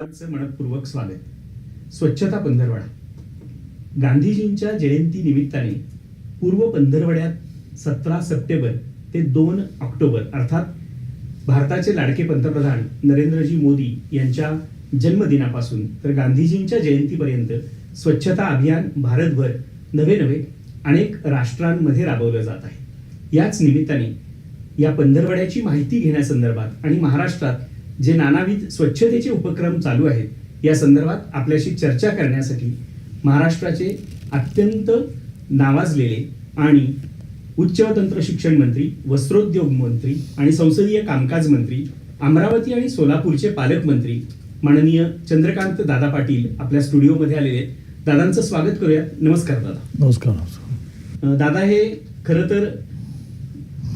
मनपूर्वक स्वागत. स्वच्छता पंधरवडा. गांधीजींच्या जयंती निमित्ताने पूर्व पंधरवड्यात सतरा सप्टेंबर ते दोन ऑक्टोबर अर्थात भारताचे लाडके पंतप्रधान नरेंद्रजी मोदी यांच्या जन्मदिनापासून तर गांधीजींच्या जयंतीपर्यंत स्वच्छता अभियान भारतभर नवे नवे अनेक राष्ट्रांमध्ये राबवलं जात आहे. याच निमित्ताने या पंधरवड्याची माहिती घेण्यासंदर्भात आणि महाराष्ट्रात जे नानाविध स्वच्छतेचे उपक्रम चालू आहेत या संदर्भात आपल्याशी चर्चा करण्यासाठी महाराष्ट्राचे अत्यंत नावाजलेले आणि उच्च व तंत्र शिक्षण मंत्री वस्त्रोद्योग मंत्री आणि संसदीय कामकाज मंत्री अमरावती आणि सोलापूरचे पालकमंत्री माननीय चंद्रकांत दादा पाटील आपल्या स्टुडिओमध्ये आलेले आहेत. दादांचं स्वागत करूयात नमस्कार दादा. नमस्कार नमस्कार. दादा हे खरं तर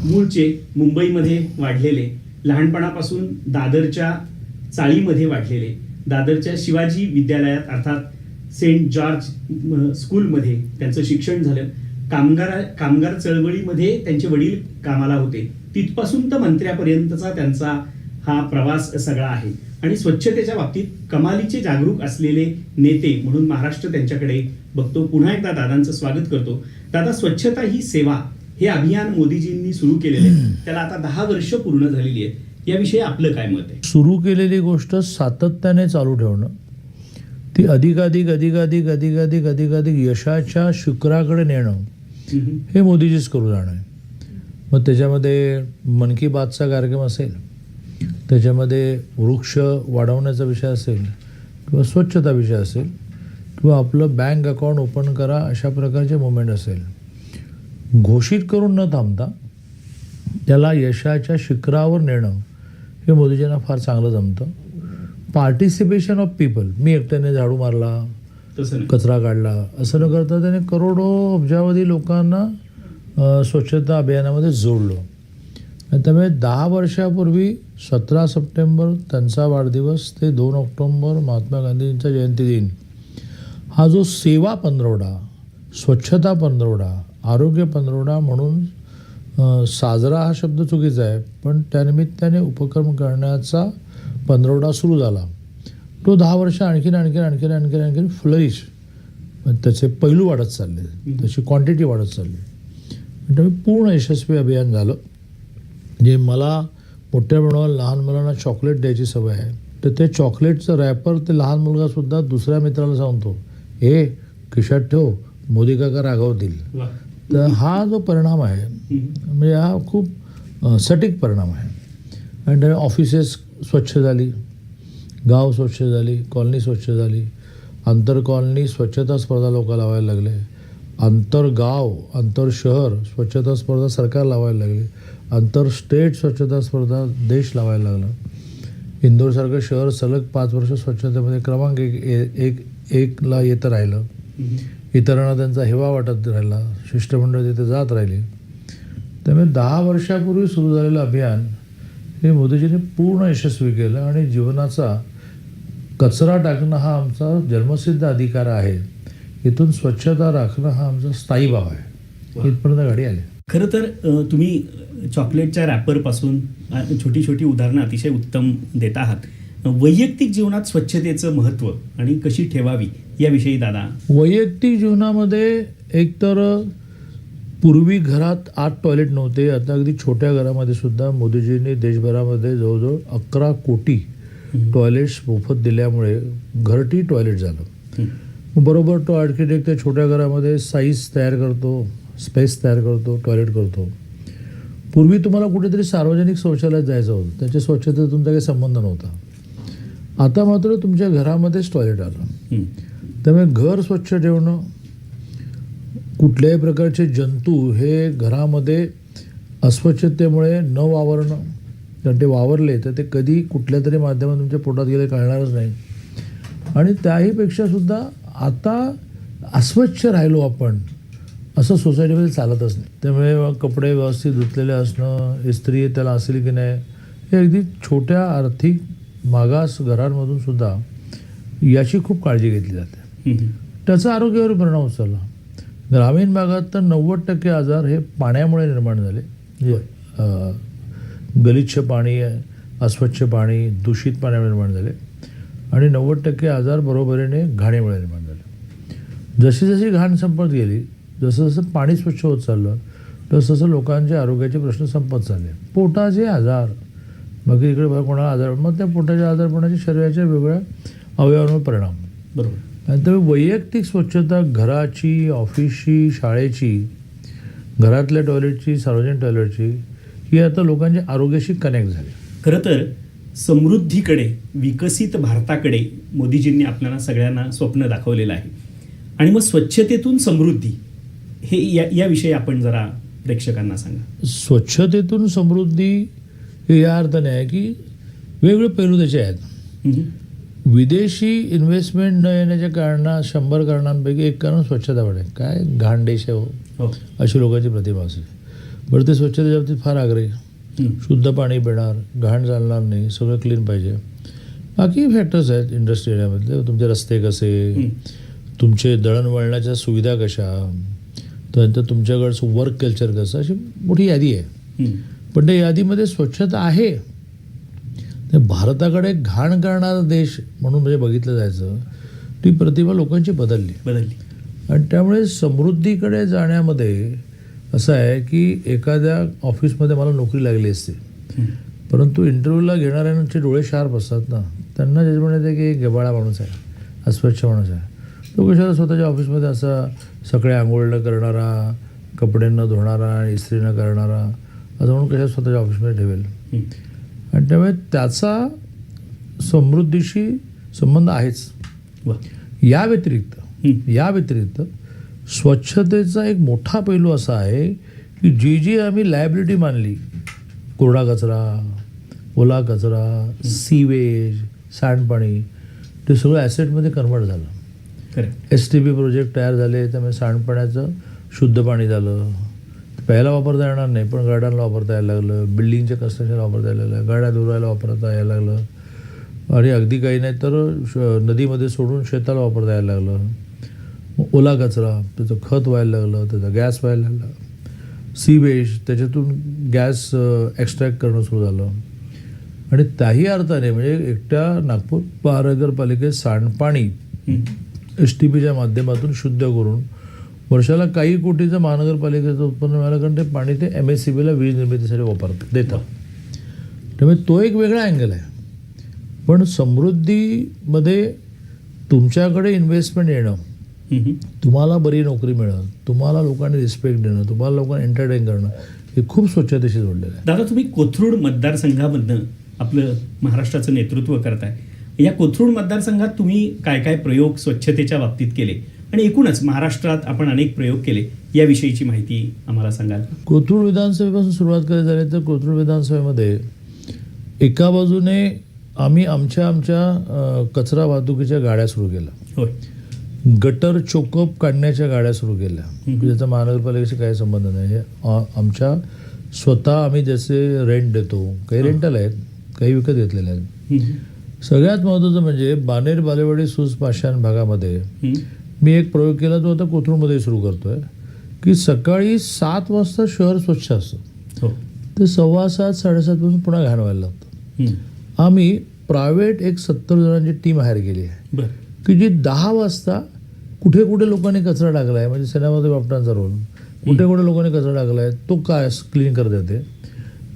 मूळचे मुंबईमध्ये वाढलेले लहानपणापासून दादरच्या चाळीमध्ये वाढलेले. दादरच्या शिवाजी विद्यालयात अर्थात सेंट जॉर्ज स्कूलमध्ये त्यांचं शिक्षण झालं. कामगार कामगार चळवळीमध्ये त्यांचे वडील कामाला होते. तिथपासून तर मंत्र्यापर्यंतचा त्यांचा हा प्रवास सगळा आहे. आणि स्वच्छतेच्या बाबतीत कमालीचे जागरूक असलेले नेते म्हणून महाराष्ट्र त्यांच्याकडे बघतो. पुन्हा एकदा दादांचं स्वागत करतो. दादा स्वच्छता ही सेवा हे अभियान मोदीजींनी सुरू केलेले आहे. त्याला आता दहा वर्ष पूर्ण झालेली आहेत. याविषयी आपलं काय मत आहे? सुरू केलेली गोष्ट सातत्याने चालू ठेवणं. ती अधिकाधिक अधिकाधिक अधिकाधिक अधिकाधिक यशाच्या शिखराकडे नेणं. हे मोदीजीच करू जाणं आहे मग त्याच्यामध्ये मन की बातचा कार्यक्रम असेल. त्याच्यामध्ये वृक्ष वाढवण्याचा विषय असेल किंवा स्वच्छता विषय असेल किंवा आपलं बँक अकाउंट ओपन करा अशा प्रकारचे मुवमेंट असेल. घोषित करून न थांबता त्याला यशाच्या शिखरावर नेणं हे मोदीजींना फार चांगलं जमतं. पार्टिसिपेशन ऑफ पीपल मी एकट्याने झाडू मारला कचरा काढला असं न करता त्याने करोडो अब्जावधी लोकांना स्वच्छता अभियानामध्ये जोडलं. आणि त्यामुळे दहा वर्षापूर्वी सतरा सप्टेंबर त्यांचा वाढदिवस ते दोन ऑक्टोंबर महात्मा गांधींचा जयंती दिन. हा जो सेवा पंधरवडा स्वच्छता पंधरवडा आरोग्य पंधरवडा म्हणून साजरा हा शब्द चुकीचा आहे पण त्यानिमित्ताने उपक्रम करण्याचा पंधरवडा सुरू झाला. तो दहा वर्ष आणखीन आणखीन आणखीन आणखीन आणखीन फ्लरिश त्याचे पैलू वाढत चालले त्याची क्वांटिटी वाढत चालली. त्यामुळे पूर्ण यशस्वी अभियान झालं. जे मला मोठ्या प्रमाणावर लहान मुलांना चॉकलेट द्यायची सवय आहे तर ते चॉकलेटचं रॅपर ते लहान मुलगासुद्धा दुसऱ्या मित्राला सांगतो हे खिशात ठेव मोदी काका रागवतील तर हा जो परिणाम आहे. म्हणजे हा खूप सटीक परिणाम आहे. आणि त्यामुळे ऑफिसेस स्वच्छ झाली गाव स्वच्छ झाली कॉलनी स्वच्छ झाली. आंतर कॉलनी स्वच्छता स्पर्धा लोक लावायला लागले. आंतर गाव आंतर शहर स्वच्छता स्पर्धा सरकार लावायला लागली. आंतर स्टेट स्वच्छता स्पर्धा देश लावायला लागला. इंदोरसारखं शहर सलग पाच वर्ष स्वच्छतेमध्ये क्रमांक एक ए- एक एकला येतं राहिलं. इतरांना त्यांचा हेवा वाटत राहिला शिष्टमंडळ तिथे जात राहिली. त्यामुळे दहा वर्षापूर्वी सुरू झालेलं अभियान हे मोदीजींनी पूर्ण यशस्वी केलं आणि जीवनाचा कचरा टाकणं हा आमचा जन्मसिद्ध अधिकार आहे. इथून स्वच्छता राखणं हा आमचा स्थायी भाव आहे. इथपर्यंत गाडी आली. खरं तर तुम्ही चॉकलेटच्या रॅपरपासून छोटी छोटी उदाहरणं अतिशय उत्तम देत आहात. वैयक्तिक जीवनात स्वच्छतेचं महत्त्व आणि कशी ठेवावी याविषयी दादा. वैयक्तिक जीवनामध्ये एकतर पूर्वी घरात आत टॉयलेट नव्हते आता अगदी छोट्या घरामध्ये सुद्धा मोदीजींनी देशभरामध्ये जवळजवळ अकरा कोटी टॉयलेट्स मोफत दिल्यामुळे घरटी टॉयलेट झालं. बरोबर तो आर्किटेक्ट त्या छोट्या घरामध्ये साईज तयार करतो स्पेस तयार करतो टॉयलेट करतो. पूर्वी तुम्हाला कुठेतरी सार्वजनिक शौचालयात जायचं होतं त्याच्या स्वच्छतेचा तुमचा काही संबंध नव्हता. आता मात्र तुमच्या घरामध्येच टॉयलेट आलं. त्यामुळे घर स्वच्छ ठेवणं कुठल्याही प्रकारचे जंतू हे घरामध्ये अस्वच्छतेमुळे न वावरणं कारण ते वावरले तर ते कधी कुठल्या तरी माध्यमात तुमच्या पोटात गेले कळणारच नाही. आणि त्याहीपेक्षा सुद्धा आता अस्वच्छ राहिलो आपण असं सोसायटीमध्ये चालतच नाही. त्यामुळे कपडे व्यवस्थित धुतलेले असणं इस्त्री त्याला असेल की नाही हे अगदी छोट्या आर्थिक मागास घरांमधून सुद्धा याची खूप काळजी घेतली जाते. त्याचा आरोग्यावर परिणाम होत चालला ग्रामीण भागात तर नव्वद टक्के आजार हे पाण्यामुळे निर्माण झाले. गलिच्छ पाणी अस्वच्छ पाणी दूषित पाण्यामुळे निर्माण झाले. आणि नव्वद टक्के आजार बरोबरीने घाणीमुळे निर्माण झाले. जशी जशी घाण संपत गेली जसं जसं पाणी स्वच्छ होत चाललं तसं तसं लोकांचे आरोग्याचे प्रश्न संपत चालले. पोटाचे आजार मग इकडे बघा कोणाला आजार मग त्या पोटाच्या आजारपणाचे शरीराच्या वेगवेगळ्या अवयवांवर परिणाम. बरोबर. त्यामुळे वैयक्तिक स्वच्छता घराची ऑफिसची शाळेची घरातल्या टॉयलेटची सार्वजनिक टॉयलेटची ही आता लोकांच्या आरोग्याशी कनेक्ट झाली. खरं तर समृद्धीकडे विकसित भारताकडे मोदीजींनी आपल्याला सगळ्यांना स्वप्न दाखवलेलं आहे. आणि मग स्वच्छतेतून समृद्धी हे या याविषयी आपण जरा प्रेक्षकांना सांगा. स्वच्छतेतून समृद्धी हे या अर्थाने आहे की वेगवेगळे पैलू त्याचे आहेत. विदेशी इन्व्हेस्टमेंट न येण्याच्या कारणा शंभर कारणांपैकी एक कारण स्वच्छता वाढे. काय? घाण देश आहे हो. अशी लोकांची प्रतिभा असेल. बरं ते स्वच्छतेच्या बाबतीत फार आग्रही. शुद्ध पाणी पिणार घाण चालणार नाही सगळं क्लीन पाहिजे. बाकी फॅक्टर्स आहेत इंडस्ट्री एरियामधले तुमचे रस्ते कसे. तुमचे दळणवळणाच्या सुविधा कशा? त्यानंतर तुमच्याकडचं वर्क कल्चर कसं? अशी मोठी यादी आहे. पण त्या यादीमध्ये स्वच्छता आहे. ते भारताकडे घाण करणारा देश म्हणून म्हणजे बघितलं जायचं ती प्रतिभा लोकांची बदलली. बदलली. आणि त्यामुळे समृद्धीकडे जाण्यामध्ये असं आहे की एखाद्या ऑफिसमध्ये मला नोकरी लागली असते. परंतु इंटरव्ह्यूला घेणाऱ्यांचे डोळे शार्प असतात ना. त्यांना जजमेंट येते की एक गबाळा माणूस आहे अस्वच्छ माणूस आहे. तो कशाला स्वतःच्या ऑफिसमध्ये असा सगळे आंघोळ न करणारा कपडे न धुणारा इस्त्री न करणारा असं म्हणून कशा स्वतःच्या ऑफिसमध्ये ठेवेल. आणि त्यामुळे त्याचा समृद्धीशी संबंध आहेच. या व्यतिरिक्त. या व्यतिरिक्त स्वच्छतेचा एक मोठा पैलू असा आहे की जी जी आम्ही लायबिलिटी मानली. कोरडा कचरा ओला कचरा सीवेज सांडपाणी ते सगळं ॲसेटमध्ये कन्वर्ट झालं. एस टी पी प्रोजेक्ट तयार झाले त्यामुळे सांडपाण्याचं शुद्ध पाणी झालं. प्यायला वापरता येणार नाही पण गार्डनला वापरता यायला लागलं. बिल्डिंगच्या कन्स्ट्रक्शनला वापरता यायला लागलं. गाड्या धुवायला वापरता यायला लागलं. आणि अगदी काही नाही तर श- नदीमध्ये सोडून शेताला वापरता यायला लागलं. मग ओला कचरा त्याचं खत व्हायला लागलं त्याचा गॅस व्हायला लागला. सी वेज त्याच्यातून गॅस एक्स्ट्रॅक्ट करणं सुरू झालं. आणि त्याही अर्थाने म्हणजे एकट्या नागपूर महानगरपालिकेत सांडपाणी. एस टी पीच्या माध्यमातून शुद्ध करून वर्षाला काही कोटीचं महानगरपालिकेचं उत्पन्न मिळालं कारण ते पाणी ते एम एस सी बीला वीज निर्मितीसाठी वापरतात देतात. त्यामुळे तो एक वेगळा अँगल आहे. पण समृद्धीमध्ये तुमच्याकडे इन्व्हेस्टमेंट येणं. तुम्हाला बरी नोकरी मिळणं तुम्हाला लोकांनी रिस्पेक्ट देणं तुम्हाला लोकांना एंटरटेन करणं हे खूप स्वच्छतेशी जोडलेलं आहे. दादा तुम्ही कोथरूड मतदारसंघामधनं आपलं महाराष्ट्राचं नेतृत्व करताय. या कोथरूड मतदारसंघात तुम्ही काय काय प्रयोग स्वच्छतेच्या बाबतीत केले? आणि एकूणच महाराष्ट्रात आपण अनेक प्रयोग केले. याविषयीची माहिती आम्हाला सांगाल? कोथरूड विधानसभेपासून सुरुवात करायची झाली तर कोथरूड विधानसभेमध्ये एका बाजूने आम्ही आमच्या आमच्या कचरा वाहतुकीच्या गाड्या सुरू केल्या. होय. गटर चोकअप काढण्याच्या गाड्या सुरू केल्या. ज्याचा महानगरपालिकेशी काही संबंध नाही. आमच्या स्वतः आम्ही ज्याचे रेंट देतो काही रेंटल आहेत काही विकत घेतलेले आहेत. सगळ्यात महत्त्वाचं म्हणजे बानेर बालेवाडी सूस पाषाण भागामध्ये. मी एक प्रयोग केला तो आता कोथरूडमध्ये सुरू करतोय की सकाळी सात वाजता शहर स्वच्छ असतं. हो. ते सव्वा सात साडेसातपासून पुन्हा घाण व्हायला लागतं. आम्ही प्रायव्हेट एक सत्तर जणांची टीम हायर केली आहे. की जी दहा वाजता कुठे कुठे लोकांनी कचरा टाकला आहे म्हणजे सिनेमामध्ये बापटांचा रोल. कुठे कुठे लोकांनी कचरा टाकला आहे तो काय क्लीन करत येते.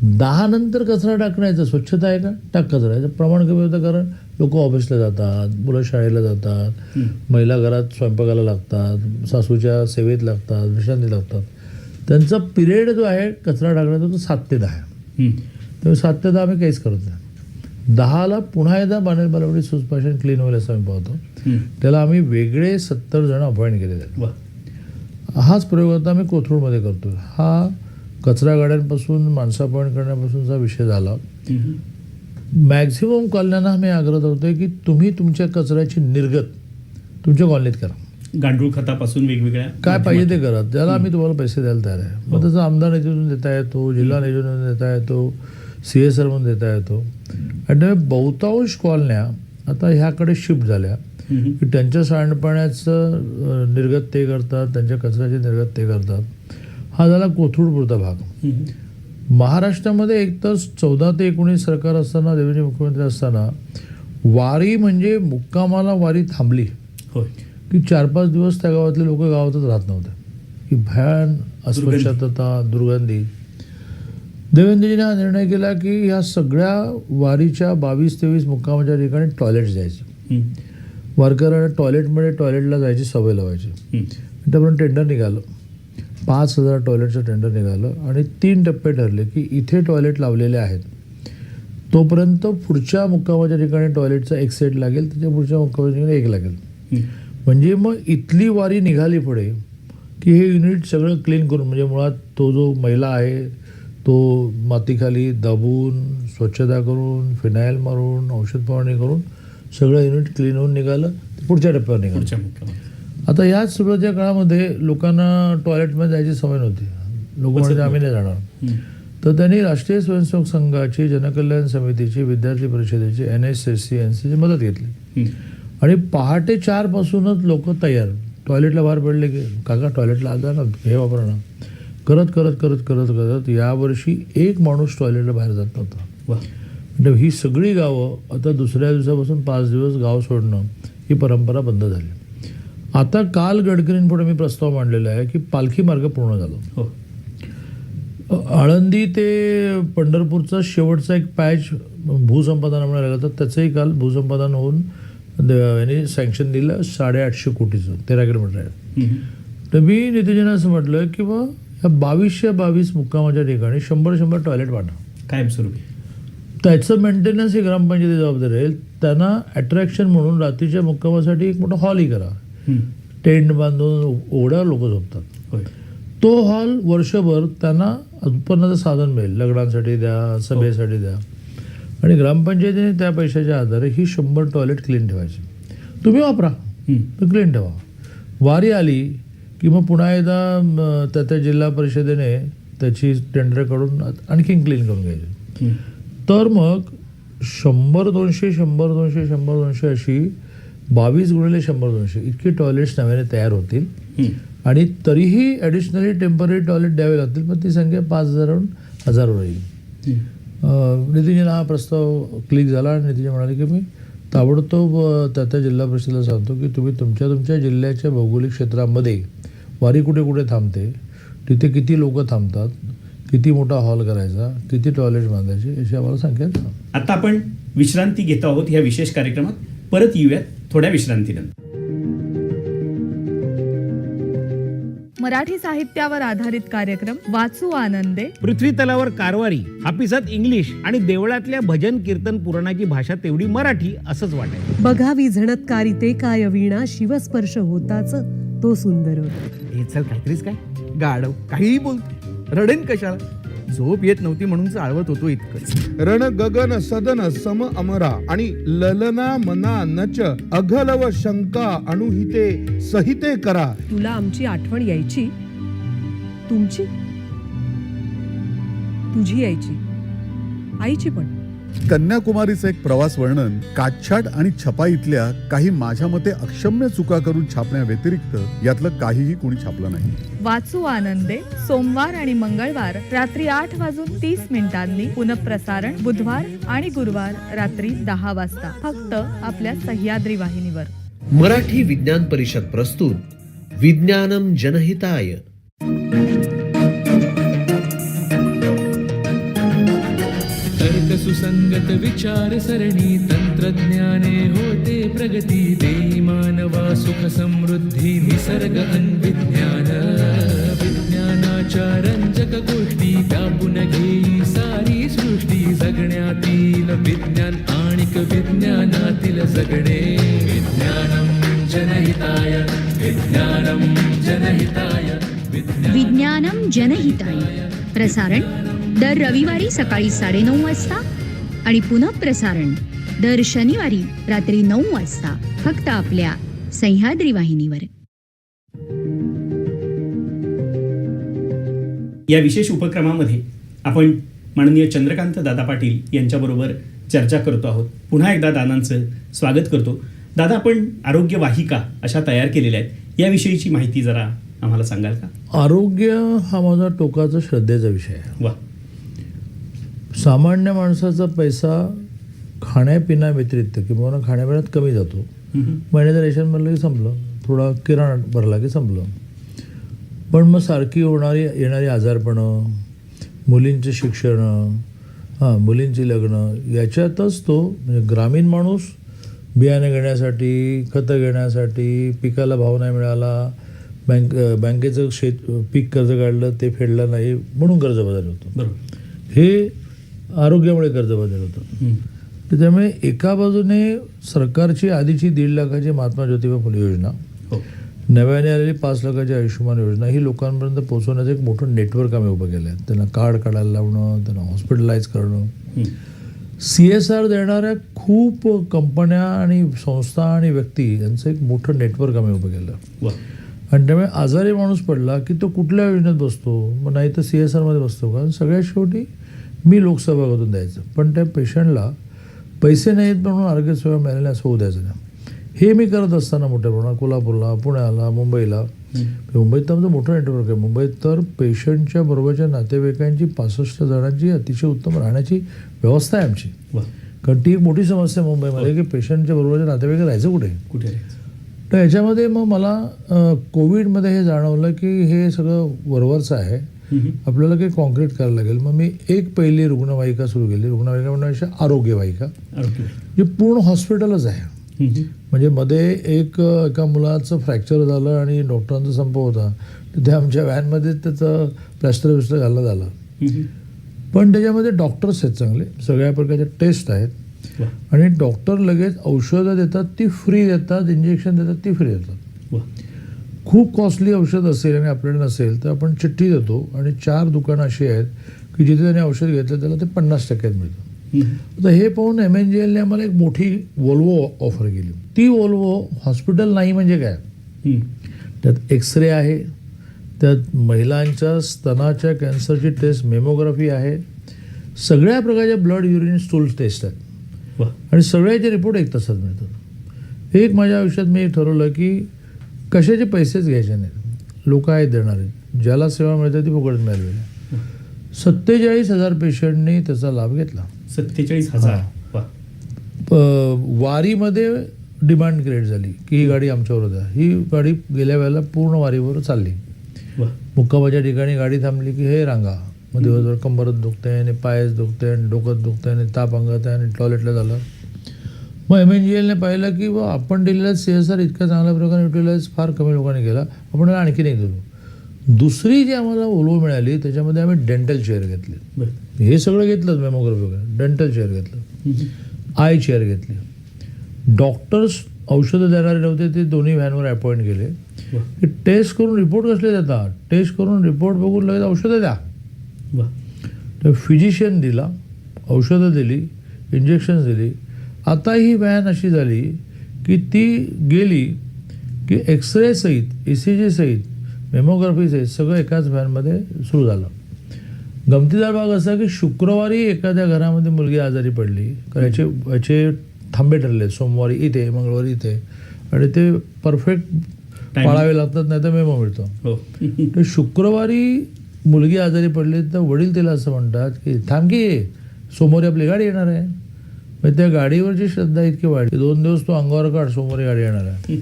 दहा नंतर कचरा टाकण्याचं स्वच्छता आहे का? टाक कचरा याचं प्रमाण कमी होतं कारण लोक ऑफिसला जातात मुलं शाळेला जातात. महिला घरात स्वयंपाकाला लागतात सासूच्या सेवेत लागतात विश्रांती लागतात त्यांचा पिरियड जो आहे कचरा टाकण्याचा तो सात ते दहा. त्यामुळे सात ते दहा आम्ही काहीच करत नाही दहाला पुन्हा एकदा बाणेर बालवडी सुसपाशन क्लीन होईल असं आम्ही पाहतो. त्याला आम्ही वेगळे सत्तर जण अपॉइंट केलेले आहेत हाच प्रयोग आता आम्ही कोथरूडमध्ये करतो हा कचरा गाड्यांपासून माणसं अपॉइंट करण्यापासूनचा विषय झाला. मॅक्झिमम कॉलन्यांना आम्ही आग्रह करतोय की तुम्ही तुमच्या कचऱ्याची निर्गत तुमच्या कॉलनीत करा. गांडूळ खतापासून वेगवेगळ्या काय पाहिजे ते करा. त्याला आम्ही तुम्हाला पैसे द्यायला तयार आहे. मग त्याचा आमदार निधीतून देता येतो जिल्हा निधीतून देता येतो सी एस आर म्हणून देता येतो. आणि त्यामुळे बहुतांश कॉलन्या आता ह्याकडे शिफ्ट झाल्या. की त्यांच्या सांडपाण्याचं निर्गत ते करतात त्यांच्या कचऱ्याची निर्गत ते करतात. हा झाला कोथरूडपुरता भाग. महाराष्ट्रामध्ये एकतर चौदा ते एकोणीस सरकार असताना देवेंद्र मुख्यमंत्री असताना वारी म्हणजे मुक्कामाला वारी थांबली. होय. की चार पाच दिवस त्या गावातले लोक गावातच राहत नव्हते. की भयान अस्वच्छता दुर्गंधी. देवेंद्रजीने हा निर्णय केला की ह्या सगळ्या वारीच्या बावीस तेवीस मुक्कामाच्या ठिकाणी टॉयलेट हं, वारकऱ्यांना टॉयलेटमध्ये टॉयलेटला जायची सवय लावायची. त्याप्रमाणे टेंडर निघालं. पाच हजार टॉयलेटचं टेंडर निघालं आणि तीन टप्पे ठरले की इथे टॉयलेट लावलेले आहेत. तोपर्यंत पुढच्या मुक्कामाच्या ठिकाणी टॉयलेटचा एक सेट लागेल त्याच्या पुढच्या मुक्कामाच्या ठिकाणी एक लागेल. म्हणजे मग इथली वारी निघाली पुढे की हे युनिट सगळं क्लीन करून म्हणजे मुळात तो जो महिला आहे तो मातीखाली दाबून स्वच्छता करून फिनाईल मारून औषध फवारणी करून सगळं युनिट क्लीन होऊन निघालं पुढच्या टप्प्यावर निघालं. आता याच सुरुवातीच्या काळामध्ये लोकांना टॉयलेटमध्ये जायची सवय नव्हती. लोक म्हणजे आम्ही नाही जाणार. तर त्यांनी राष्ट्रीय स्वयंसेवक संघाची जनकल्याण समितीची विद्यार्थी परिषदेची N S S C N सीची मदत घेतली. आणि पहाटे चारपासूनच लोक तयार. टॉयलेटला बाहेर पडले की काका टॉयलेटला आजा ना हे वापरा ना. करत करत करत करत करत यावर्षी एक माणूस टॉयलेटला बाहेर जात नव्हता. म्हणजे ही सगळी गावं आता दुसऱ्या दिवसापासून पाच दिवस गाव सोडणं ही परंपरा बंद झाली. आता काल गडकरींपुढे मी प्रस्ताव मांडलेला आहे की पालखी मार्ग पूर्ण झाला. हो. आळंदी ते पंढरपूरचा शेवटचा एक पॅच भूसंपादनामुळे राहिला तर त्याचंही काल भूसंपादन होऊन यांनी सँक्शन दिलं. साडेआठशे कोटीचं तेरा किलोमीटर आहे. तर मी नितीजींना असं म्हटलं की बा ह्या बावीसशे बावीस मुक्कामाच्या ठिकाणी शंभर शंभर टॉयलेट वाटा कायमस्वरूपी. त्याचं मेंटेनन्स ही ग्रामपंचायती जबाबदारी राहील. त्यांना अट्रॅक्शन म्हणून रात्रीच्या मुक्कामासाठी एक मोठा हॉलही करा. टेंट बांधून ओढ्यावर लोक झोपतात. तो हॉल वर्षभर त्यांना उत्पन्नाचं साधन मिळेल. लग्नांसाठी द्या सभेसाठी द्या. आणि ग्रामपंचायतीने त्या पैशाच्या आधारे ही शंभर टॉयलेट क्लीन ठेवायची. तुम्ही वापरा. तर क्लीन ठेवा. वारी आली की मग पुन्हा एकदा त्या त्या जिल्हा परिषदेने त्याची टेंडर काढून आणखीन क्लीन करून घ्यायची. तर मग शंभर दोनशे शंभर दोनशे शंभर दोनशे अशी बावीस गुणिले शंभर दोनशे. इतकी टॉयलेट्स नव्याने तयार होतील. आणि तरीही ॲडिशनली टेंपररी टॉयलेट द्यावे लागतील पण ती संख्या पाच हजारहून हजारवर येईल. हं. अं, नितीनजींना हा प्रस्ताव क्लिक झाला आणि नितीनजी म्हणाले की मी ताबडतोब त्या त्या जिल्हा परिषदेला सांगतो की तुम्ही तुमच्या तुमच्या जिल्ह्याच्या भौगोलिक क्षेत्रामध्ये वारी कुठे कुठे थांबते? तिथे किती लोक थांबतात? किती मोठा हॉल करायचा? किती टॉयलेट बांधायचे? याची आम्हाला संख्या. आता आपण विश्रांती घेतो आहोत ह्या विशेष कार्यक्रमात. परत येऊयात. थोड्या विश्रांतीनंतर. मराठी साहित्यावर आधारित कार्यक्रम वाचू आनंदे. पृथ्वी तलावर कारवारी हापिसात इंग्लिश आणि देवळातल्या भजन कीर्तन पुराणाची भाषा तेवढी मराठी असंच वाटायचं बघावी झणत्कारी ते काय वीणा शिवस्पर्श होताच तो सुंदर हे चल काहीतरीच काय? गाढव काहीही बोल. रडेन कशाला? झोप येत नव्हती म्हणून चाळवत होतो इतकंच. रण गगन सदन सम अमरा आणि ललना मना नच अघलव शंका अणुहिते सहिते करा. तुला आमची आठवण यायची? तुमची? तुझी यायची. आईची पण. कन्याकुमारीचं एक प्रवास वर्णन काटछाट आणि छपाईतल्या काही माझ्या मते अक्षम्य चुका करून छापण्या व्यतिरिक्त यातलं काहीही कोणी छापलं नाही. वाचू आनंदे सोमवार आणि मंगळवार रात्री आठ वाजून तीस मिनिटांनी पुनःप्रसारण बुधवार आणि गुरुवार रात्री दहा वाजता. फक्त आपल्या सह्याद्री वाहिनीवर. मराठी विज्ञान परिषद प्रस्तुत विज्ञानम जनहिताय. सुसंगत विचार सरणी तंत्रज्ञाने होते प्रगती देई मानवा सुख समृद्धी निसर्ग अन्विज्ञान. विज्ञानाच्या रंजक गोष्टी व्यापून घेई सारी सृष्टी जगण्यातील विज्ञान आणिक विज्ञानातील जगणे. विज्ञानम जनहिताय विज्ञानम जनहिताय विज्ञानम जनहिताय. प्रसारण दर रविवारी सकाळी साडेनऊ वाजता आणि पुनःप्रसारण दर शनिवारी रात्री नऊ वाजता फक्त आपल्या सह्याद्री वाहिनीवर. या विशेष उपक्रमामध्ये आपण माननीय चंद्रकांत दादा पाटील यांच्याबरोबर चर्चा करतो आहोत. पुन्हा एकदा दादांचं स्वागत करतो. दादा आपण आरोग्य वाहिका अशा तयार केलेल्या आहेत. याविषयीची माहिती जरा आम्हाला सांगाल का? आरोग्य हा माझा टोकाचा श्रद्धेचा विषय आहे. वा. सामान्य माणसाचा पैसा खाण्यापिण्या व्यतिरिक्त किंवा खाण्यापिण्यात कमी जातो. महिन्याचं रेशन भरलं की संपलं. थोडा किराणा भरला की संपलं. पण मग सारखी होणारी येणारी आजारपणं मुलींचे शिक्षण हां मुलींची लग्न याच्यातच तो म्हणजे ग्रामीण माणूस बियाणे घेण्यासाठी खतं घेण्यासाठी पिकाला भाव नाही मिळाला बँक बँकेचं शेत पीक कर्ज काढलं ते फेडलं नाही म्हणून कर्जबाजारी होतो. बरोबर. हे आरोग्यामुळे कर्जबाजारी होतं. त्यामुळे एका बाजूने सरकारची आधीची दीड लाखाची महात्मा ज्योतिबा फुले योजना हो. नव्याने आलेली पाच लाखाची आयुष्यमान योजना ही लोकांपर्यंत पोहोचवण्याचं एक मोठं नेटवर्क आम्ही उभं केलं आहे त्यांना कार्ड काढायला लावणं त्यांना हॉस्पिटलाइज करणं. सी एस आर देणाऱ्या खूप कंपन्या आणि संस्था आणि व्यक्ती यांचं एक मोठं नेटवर्क आम्ही उभं केलं. आणि त्यामुळे आजारी माणूस पडला की तो कुठल्या योजनेत बसतो? मग नाही तर सी एस आरमध्ये बसतो कारण सगळ्यात शेवटी मी लोकसभागातून द्यायचं. पण त्या पेशंटला पैसे नाहीत म्हणून आरोग्य सेवा मिळाल्या असं होऊ द्यायचं नाही. हे मी करत असताना मोठ्या प्रमाणात कोल्हापूरला पुण्याला मुंबईला. मुंबईत तर आमचं मोठं नेटवर्क आहे. मुंबईत तर पेशंटच्या बरोबरच्या नातेवाईकांची पासष्ट जणांची अतिशय उत्तम राहण्याची व्यवस्था आहे आमची. कारण ती एक मोठी समस्या आहे मुंबईमध्ये की पेशंटच्या बरोबरच्या नातेवाईक राहायचं कुठे? कुठे? तर याच्यामध्ये मग मला कोविडमध्ये हे जाणवलं की हे सगळं वरवरचं आहे. आपल्याला काही कॉन्क्रीट करायला लागेल. मग मी एक पहिली रुग्णवाहिका सुरू केली. रुग्णवाहिका म्हणण्यापेक्षा आरोग्यवाहिका आरोग्य जे पूर्ण हॉस्पिटलच आहे. म्हणजे मध्ये एक एका मुलाचं फ्रॅक्चर झालं आणि डॉक्टरांचा संप होता. तिथे आमच्या व्हॅनमध्ये त्याचं प्लॅस्टर विस्टर घालण्यात झालं. पण त्याच्यामध्ये डॉक्टर्स आहेत चांगले. सगळ्या प्रकारच्या टेस्ट आहेत. आणि डॉक्टर लगेच औषधं देतात ती फ्री देतात इंजेक्शन देतात ती फ्री देतात. खूप कॉस्टली औषध असेल आणि आपल्याला नसेल तर आपण चिठ्ठी देतो आणि चार दुकानं अशी आहेत की जिथे त्याने औषध घेतलं त्याला ते पन्नास टक्क्यात मिळतं. तर हे पाहून एम एन जी एलने आम्हाला एक मोठी वोल्वो ऑफर केली. ती वोल्वो हॉस्पिटल नाही म्हणजे काय. त्यात एक्स रे आहे त्यात महिलांच्या स्तनाच्या कॅन्सरची टेस्ट मेमोग्राफी आहे. सगळ्या प्रकारच्या ब्लड युरिन स्टूल टेस्ट आहेत. आणि सगळ्याचे रिपोर्ट एक तासात मिळतात. एक माझ्या आयुष्यात मी ठरवलं की कशाचे पैसेच घ्यायचे नाहीत. लोक आहेत देणारे. ज्याला सेवा मिळते ती फुकट मिळाली. सत्तेचाळीस हजार पेशंटनी त्याचा लाभ घेतला. सत्तेचाळीस हजार. वारीमध्ये डिमांड क्रिएट झाली की ही गाडी आमच्यावर द्या ही गाडी गेल्या वेळेला पूर्ण वारीवर चालली. मुक्कामाच्या ठिकाणी गाडी थांबली की हे रांगा. मग दिवसभर कंबरत दुखते आणि पायच दुखते आणि डोकं दुखते आणि ताप अंगात आहे आणि टॉयलेटला झालं. मग एम एन जी एलने पाहिलं की बा आपण दिलेला सी एस आर इतक्या चांगल्या प्रकारे युटिलाइज फार कमी लोकांनी केला. आपण आणखी नाही दिलो दुसरी जी आम्हाला ओलो मिळाली त्याच्यामध्ये आम्ही डेंटल चेअर घेतले. हे सगळं घेतलं मेमोग्राफी वगैरे. डेंटल चेअर घेतलं. आय चेअर घेतली. डॉक्टर्स औषधं देणारे नव्हते ते दोन्ही व्हॅनवर अपॉइंट केले. वा की टेस्ट करून रिपोर्ट कसले देतात टेस्ट करून रिपोर्ट बघून लगेच औषधं द्या. वा तर फिजिशियन दिला औषधं दिली इंजेक्शन्स दिली. आता ही व्हॅन अशी झाली की ती गेली की एक्सरे सहित ई सी जी सहित मेमोग्राफी सहित सगळं एकाच व्हॅनमध्ये सुरू झालं. गमतीदार भाग असा की शुक्रवारी एखाद्या घरामध्ये मुलगी आजारी पडली याचे याचे थांबे ठरले सोमवारी इथे मंगळवारी इथे आणि ते परफेक्ट. पाळावे लागतात नाही तर मेमो मिळतो. हो. तर शुक्रवारी मुलगी आजारी पडली तर वडील तिला असं म्हणतात की थांब की सोमवारी आपली गाडी येणार आहे. मग त्या गाडीवरची श्रद्धा इतकी वाढली. दोन दिवस तो अंगावर काढ सोमवारी गाडी येणार आहे.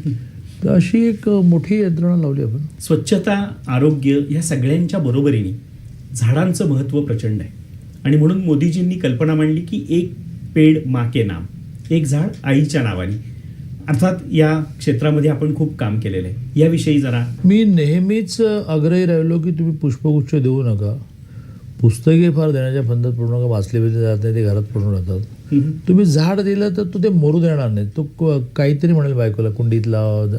तर अशी एक मोठी यंत्रणा लावली आपण. स्वच्छता आरोग्य या सगळ्यांच्या बरोबरीने झाडांचं महत्त्व प्रचंड आहे. आणि म्हणून मोदीजींनी कल्पना मांडली की एक पेड मा के नाम एक झाड आईच्या नावाने. अर्थात या क्षेत्रामध्ये आपण खूप काम केलेलं आहे. याविषयी जरा मी नेहमीच आग्रही राहिलो की तुम्ही पुष्पगुच्छ देऊ नका. पुस्तके फार देण्याच्या फंदात पडू नका वाचले बिचले जात नाही ते घरात पडून राहतात. तुम्ही झाड दिलं तर तो ते मरू देणार नाही तो काहीतरी म्हणेल बायकोला कुंडीत लाव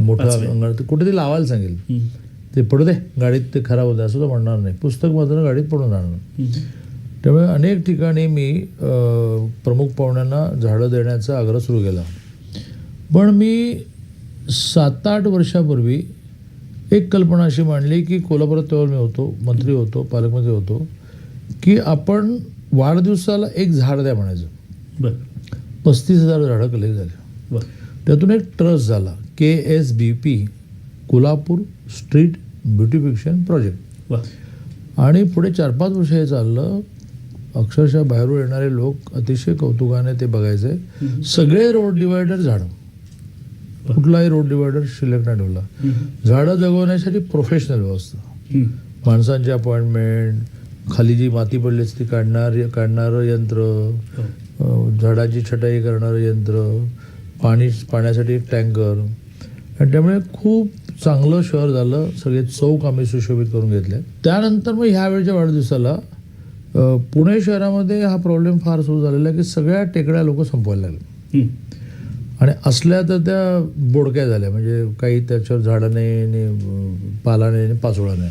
मोठा. अंगणात कुठेतरी लावायला सांगेल. ते पडू दे गाडीत ते खराब होतं असं तो म्हणणार नाही पुस्तक मात्र गाडीत पडून राहणार. त्यामुळे अनेक ठिकाणी मी प्रमुख पाहुण्यांना झाडं देण्याचा आग्रह सुरू केला पण मी सात आठ वर्षापूर्वी एक कल्पना अशी मांडली की कोल्हापुरात तेव्हा मी होतो मंत्री होतो पालकमंत्री होतो की आपण वाढदिवसाला एक झाड द्या म्हणायचं. बरं. पस्तीस हजार झाडं कलेक्ट झाले. वा त्यातून एक ट्रस्ट झाला K S B P Kolhapur street beautification project. आणि पुढे चार पाच वर्ष हे चाललं अक्षरशः बाहेरून येणारे लोक अतिशय कौतुकाने ते बघायचे. सगळे रोड डिवायडर झाडं. कुठलाही रोड डिवायडर शिल्लक नाही ठेवला झाडं जगवण्यासाठी प्रोफेशनल व्यवस्था. माणसांची अपॉइंटमेंट खाली जी माती पडली असती काढणार काढणारं यंत्र हो. झाडाची छटाई करणारं यंत्र पाणी पाण्यासाठी एक टँकर आणि त्यामुळे खूप चांगलं शहर झालं सगळे चौक आम्ही सुशोभित करून घेतले त्यानंतर मग ह्या वेळच्या वाढदिवसाला पुणे शहरामध्ये हा प्रॉब्लेम फार सुरू झालेला आहे की सगळ्या टेकड्या लोक संपवायला लागले. आणि असल्या तर त्या बोडक्या झाल्या. म्हणजे काही त्याच्यावर झाडं नाही आणि पाला नाही आणि पाचोळा नाही.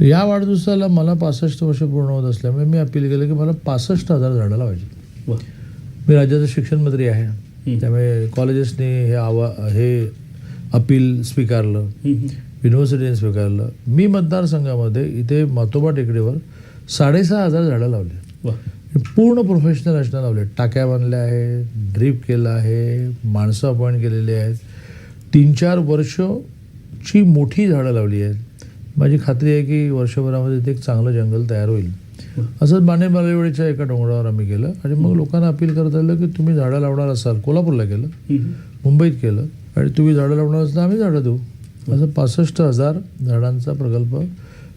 तर या वाढदिवसाला मला पासष्ट वर्ष पूर्ण होत असल्यामुळे मी अपील केलं की मला पासष्ट हजार झाडं लावायची. मी राज्याचा शिक्षण मंत्री आहे. त्यामुळे कॉलेजेसने हे आवा हे अपील स्वीकारलं. युनिव्हर्सिटीने स्वीकारलं. मी मतदारसंघामध्ये इथे मातोबा टेकडीवर साडेसहा हजार झाडं लावली. पूर्ण प्रोफेशनल रचना लावले टाक्या बांधल्या आहेत ड्रीप केलं आहे माणसं अपॉइंट केलेली आहेत. तीन चार वर्षची मोठी झाडं लावली आहेत. माझी खात्री आहे की वर्षभरामध्ये ते एक चांगलं जंगल तयार होईल. असंच बाणे मालेवाडीच्या एका डोंगरावर आम्ही केलं आणि मग लोकांना अपील करता आलं की तुम्ही झाडं लावणार असाल कोल्हापूरला केलं मुंबईत केलं आणि तुम्ही झाडं लावणार असाल आम्ही झाडं देऊ. असं पासष्ट हजार झाडांचा प्रकल्प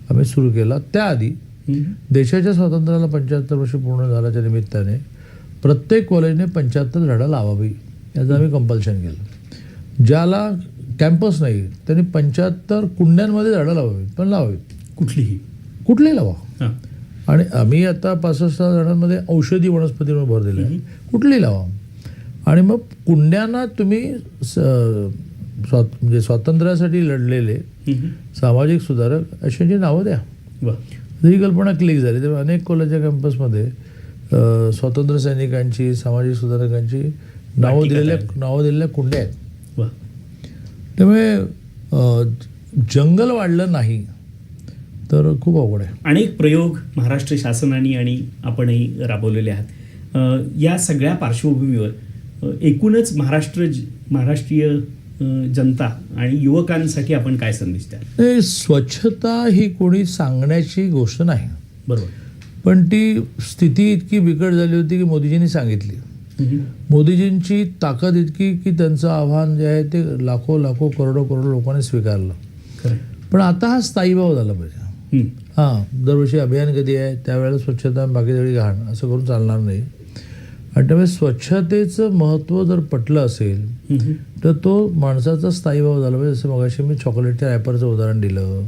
आम्ही सुरू केला. त्याआधी देशाच्या स्वातंत्र्याला पंच्याहत्तर वर्ष पूर्ण झाल्याच्या निमित्ताने प्रत्येक कॉलेजने पंच्याहत्तर झाडं लावावी याचं आम्ही कंपल्शन केलं. ज्याला कॅम्पस नाही त्यांनी पंच्याहत्तर कुंड्यांमध्ये झाडं लावावीत पण लावावीत. कुठलीही. कुठलेही लावा. आणि आम्ही आता पासष्ट झाडांमध्ये औषधी वनस्पतींवर भर दिला आहे. कुठलीही लावा. आणि मग कुंड्यांना तुम्ही स्वात म्हणजे स्वातंत्र्यासाठी लढलेले. सामाजिक सुधारक अशांची नावं द्या. वा ही कल्पना क्लिक झाली. तेव्हा अनेक कॉलेजच्या कॅम्पसमध्ये स्वातंत्र्य सैनिकांची सामाजिक सुधारकांची नावं दिलेल्या. नावं दिलेल्या कुंड्या आहेत. त्यामुळे जंगल वाढलं नाही तर खूप अवघड आहे. अनेक प्रयोग महाराष्ट्र शासनाने आणि आपणही राबवलेले आहात. या सगळ्या पार्श्वभूमीवर एकूणच महाराष्ट्र महाराष्ट्रीय जनता आणि युवकांसाठी आपण काय संदेश द्याल? हे स्वच्छता ही कोणी सांगण्याची गोष्ट नाही. बरोबर. पण ती स्थिती इतकी बिकट झाली होती की मोदीजींनी सांगितली. मोदीजींची ताकद इतकी की त्यांचं आव्हान जे आहे ते लाखो लाखो करोडो करोडो लोकांनी स्वीकारलं. पण आता हा स्थायी भाव झाला पाहिजे. हां दरवर्षी अभियान कधी आहे त्यावेळेला स्वच्छता बाकी सगळी घाण असं करून चालणार नाही. आणि त्यामुळे स्वच्छतेचं महत्त्व जर पटलं असेल. तर तो माणसाचा स्थायी भाव झाला पाहिजे. जसं मगाशी मी चॉकलेटच्या रॅपरचं उदाहरण दिलं.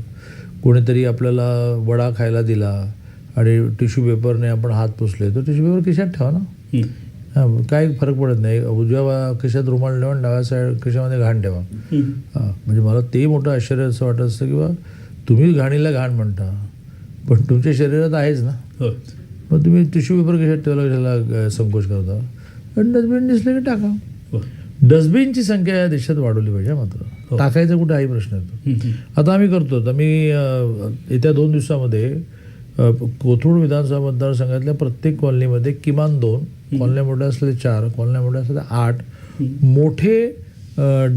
कोणीतरी आपल्याला वडा खायला दिला आणि टिश्यू पेपरने आपण हात पुसले. तर टिश्यू पेपर खिशात ठेवा ना. हां काही फरक पडत नाही. उजव्या खिशात रुमाल ठेवा आणि डाव्या साईड खिशामध्ये घाण ठेवा. हां म्हणजे मला ते मोठं आश्चर्य असं वाटत असतं की बा तुम्ही घाणीला घाण म्हणता. पण तुमच्या शरीरात आहेच ना. हो. मग तुम्ही टिश्यू पेपर कशात ठेवला कशाला संकोच करता? आणि डस्टबिन दिसले की टाका. हो. डस्टबिनची संख्या या देशात वाढवली पाहिजे मात्र. हो. टाकायचं कुठे हाही प्रश्न येतो. आता आम्ही करतो. आता मी येत्या दोन दिवसामध्ये कोथरूड विधानसभा मतदारसंघातल्या प्रत्येक कॉलनीमध्ये किमान दोन कॉलन्या मोठ्या असल्या चार कॉलन्या मोठ्या असल्या आठ मोठे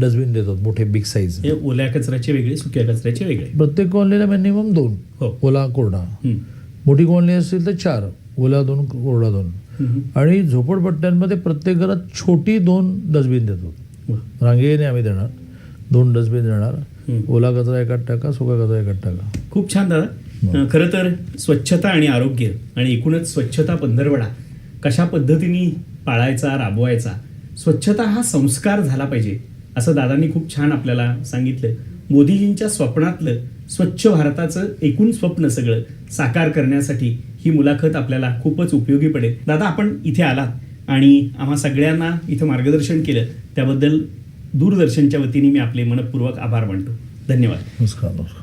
डस्टबिन देतात मोठे बिग साईज. ओल्या कचऱ्याचे वेगळे सुक्या कचऱ्याचे वेगळे. प्रत्येक कॉलनीला मिनिमम दोन हो. ओला कोरडा. मोठी कॉलनी असेल तर चार ओला दोन कोरडा दोन. आणि झोपडपट्ट्यांमध्ये प्रत्येक घरात छोटी दोन डस्टबिन देतो. रांगेने आम्ही देणार. दोन डस्टबिन देणार. ओला कचरा एकात टाका सुका कचरा एकात टाका. खूप छान दादा. खरं तर स्वच्छता आणि आरोग्य आणि एकूणच स्वच्छता पंधरवडा कशा पद्धतीने पाळायचा राबवायचा स्वच्छता हा संस्कार झाला पाहिजे असं दादांनी खूप छान आपल्याला सांगितलं. मोदीजींच्या स्वप्नातलं स्वच्छ भारताचं एकूण स्वप्न सगळं साकार करण्यासाठी ही मुलाखत आपल्याला खूपच उपयोगी पडेल. दादा आपण इथे आलात आणि आम्हा सगळ्यांना इथं मार्गदर्शन केलं. त्याबद्दल दूरदर्शनच्या वतीने मी आपले मनपूर्वक आभार मानतो. धन्यवाद. नमस्कार नमस्कार.